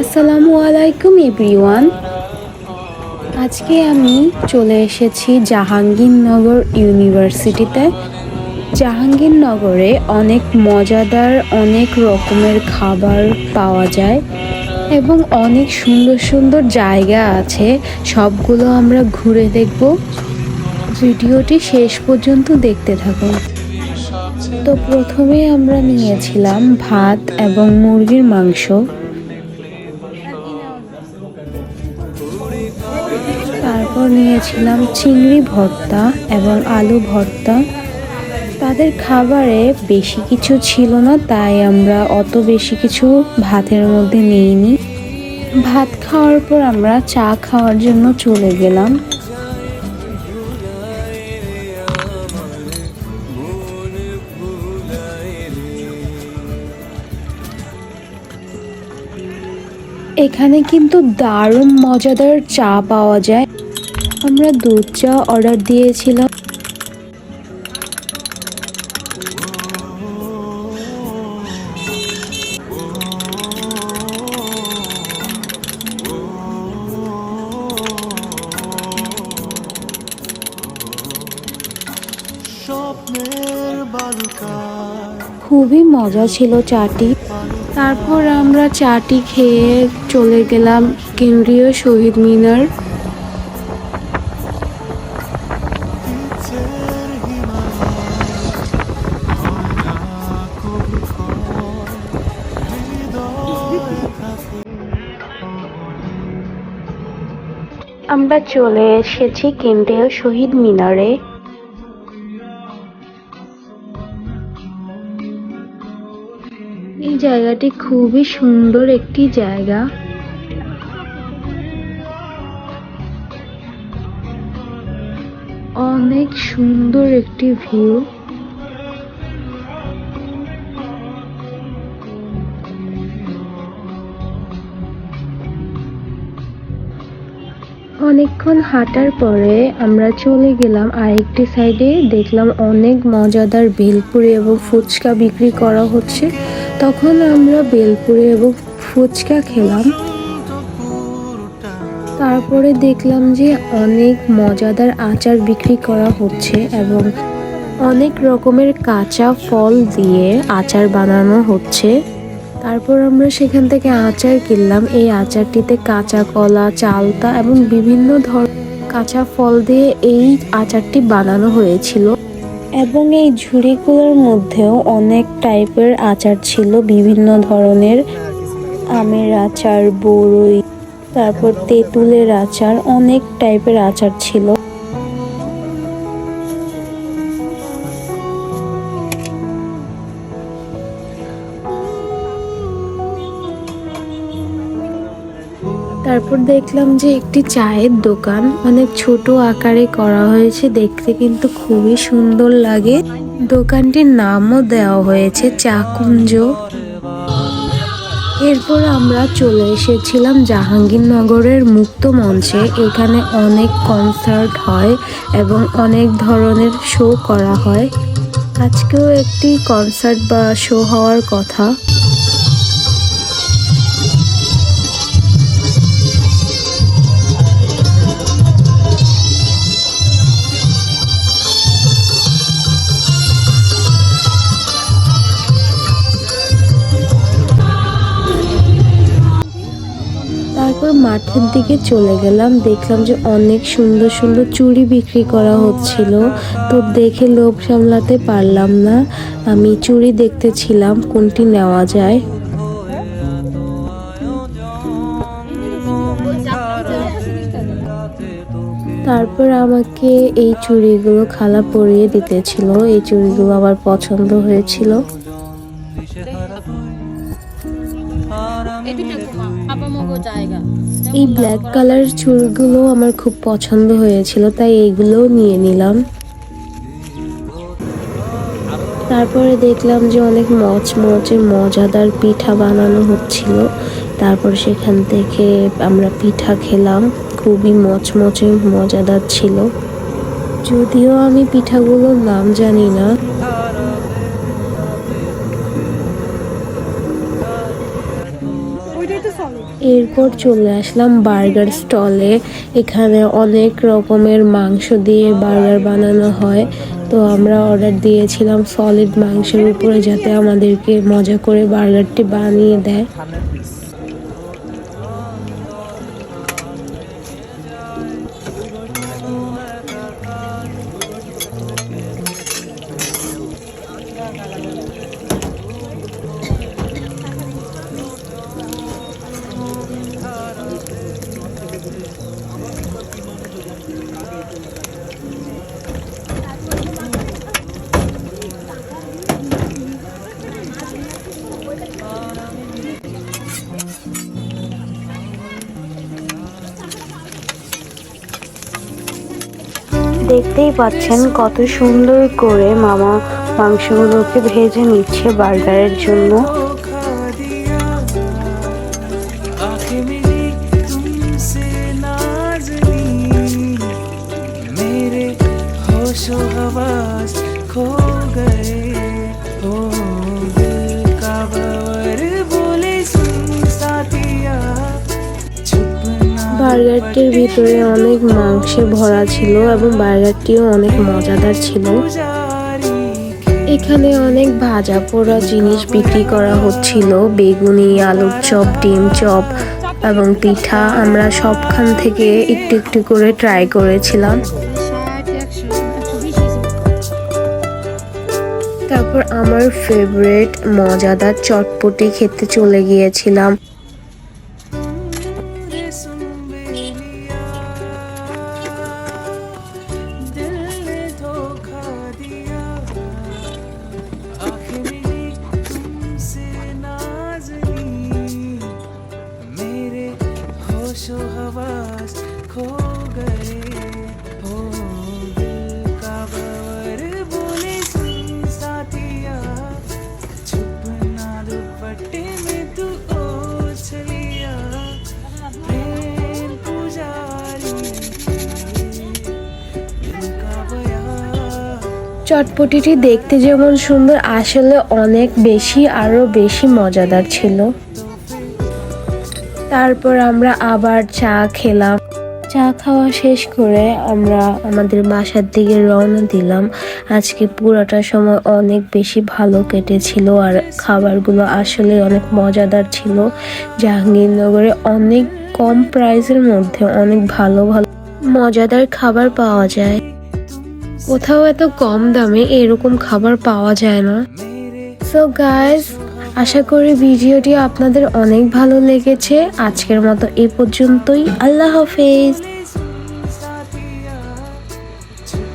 আসসালামু আলাইকুম, এভরিওয়ান। আজকে আমি চলে এসেছি জাহাঙ্গীরনগর ইউনিভার্সিটিতে। জাহাঙ্গীরনগরে অনেক মজাদার, অনেক রকমের খাবার পাওয়া যায় এবং অনেক সুন্দর সুন্দর জায়গা আছে। সবগুলো আমরা ঘুরে দেখব। ভিডিওটি শেষ পর্যন্ত দেখতে থাকুন। তো প্রথমে আমরা নিয়েছিলাম ভাত এবং মুরগির মাংস। তারপর নিয়েছিলাম চিংড়ি ভর্তা এবং আলু ভর্তা। তাদের খাবারে বেশি কিছু ছিল না, তাই আমরা অত বেশি কিছু ভাতের মধ্যে নিইনি। ভাত খাওয়ার পর আমরা চা খাওয়ার জন্য চলে গেলাম। এখানে কিন্তু দারুণ মজাদার চা পাওয়া যায়। আমরা দুধ চা অর্ডার দিয়েছিলাম। খুবই মজা ছিল চাটি। তারপর আমরা চাটি খেয়ে চলে গেলাম কেন্দ্রীয় শহীদ মিনার। আমরা চলে এসেছি কেন্দ্রীয় শহীদ মিনারে। জায়গাটি খুবই সুন্দর একটি জায়গা। অনেক সুন্দর একটি ভিউ অনেকক্ষণ হাঁটার পরে আমরা চলে গেলাম আরেকটি সাইডে। দেখলাম অনেক মজাদার ভেলপুরি এবং ফুচকা বিক্রি করা হচ্ছে। তখন আমরা বেলপুরি এবং ফুচকা খেলাম। তারপরে দেখলাম যে অনেক মজাদার আচার বিক্রি করা হচ্ছে এবং অনেক রকমের কাঁচা ফল দিয়ে আচার বানানো হচ্ছে। তারপর আমরা সেখান থেকে আচার কিনলাম। এই আচারটিতে কাঁচা কলা, চালতা এবং বিভিন্ন ধর কাঁচা ফল দিয়ে এই আচারটি বানানো হয়েছিল। এবং এই ঝুড়িগুলোর মধ্যেও অনেক টাইপের আচার ছিল। বিভিন্ন ধরনের আমের আচার বড়ই তারপর তেঁতুলের আচার, অনেক টাইপের আচার ছিল। তারপর দেখলাম যে একটি চায়ের দোকান। অনেক ছোট আকারে করা হয়েছে, দেখতে কিন্তু খুবই সুন্দর লাগে। দোকানটির নামও দেওয়া হয়েছে, চাকুঞ্জ। এরপর আমরা চলে এসেছিলাম জাহাঙ্গীরনগরের মুক্ত মঞ্চে। এখানে অনেক কনসার্ট হয় এবং অনেক ধরনের শো করা হয়। আজকেও একটি কনসার্ট বা শো হওয়ার কথা। তারপর মাঠের দিকে চলে গেলাম। দেখলাম যে অনেক সুন্দর সুন্দর চুড়ি বিক্রি করা হচ্ছিল। তো দেখে লোভ সামলাতে পারলাম না। আমি চুড়ি দেখতেছিলাম কোনটি নেওয়া যায়। তারপর আমাকে এই চুড়িগুলো খালা পরিয়ে দিতেছিল। এই চুড়িগুলো আমার পছন্দ হয়েছিল। এই ব্ল্যাক কালার চুলগুলো আমার খুব পছন্দ হয়েছিল, তাই এইগুলোও নিয়ে নিলাম। তারপরে দেখলাম যে অনেক মচমচে মজাদার পিঠা বানানো হচ্ছিল। তারপর সেখান থেকে আমরা পিঠা খেলাম, খুবই মচমচে মজাদার ছিল। যদিও আমি পিঠাগুলোর নাম জানি না এরপর চলে আসলাম বার্গার স্টলে। এখানে অনেক রকমের মাংস দিয়ে বার্গার বানানো হয়। তো আমরা অর্ডার দিয়েছিলাম সলিড মাংসের উপরে যাতে আমাদেরকে মজা করে বার্গারটি বানিয়ে দেয়। দেখতেই পাচ্ছেন কত সুন্দর করে মামা মাংসগুলোকে ভেজে নিচ্ছে বার্গারের জন্য। বার্গারটির ভিতরে অনেক মাংসে ভরা ছিল এবং বার্গারটিও অনেক মজাদার ছিল। এখানে অনেক ভাজা পোড়া জিনিস বিক্রি করা হচ্ছিল। বেগুনি, আলুর চপ, ডিম চপ এবং পিঠা আমরা সবখান থেকে একটু একটু করে ট্রাই করেছিলাম। তারপর আমার ফেভারেট মজাদার চটপটি খেতে চলে গিয়েছিলাম। চটপটিটি দেখতে যেমন সুন্দর, আসলে অনেক বেশি আরও বেশি মজাদার ছিল। তারপর আমরা আবার চা খেলাম। চা খাওয়া শেষ করে আমরা আমাদের বাসার দিকে রওনা দিলাম। আজকে পুরোটা সময় অনেক বেশি ভালো কেটেছিল আর খাবারগুলো আসলে অনেক মজাদার ছিল। জাহাঙ্গীরনগরে অনেক কম প্রাইসের মধ্যে অনেক ভালো ভালো, মজাদার খাবার পাওয়া যায়। কোথাও এত কম দামে এরকম খাবার পাওয়া যায় না। সো গাইস আশা করি ভিডিওটি আপনাদের অনেক ভালো লেগেছে। আজকের মতো এ পর্যন্তই। আল্লাহ হাফেজ।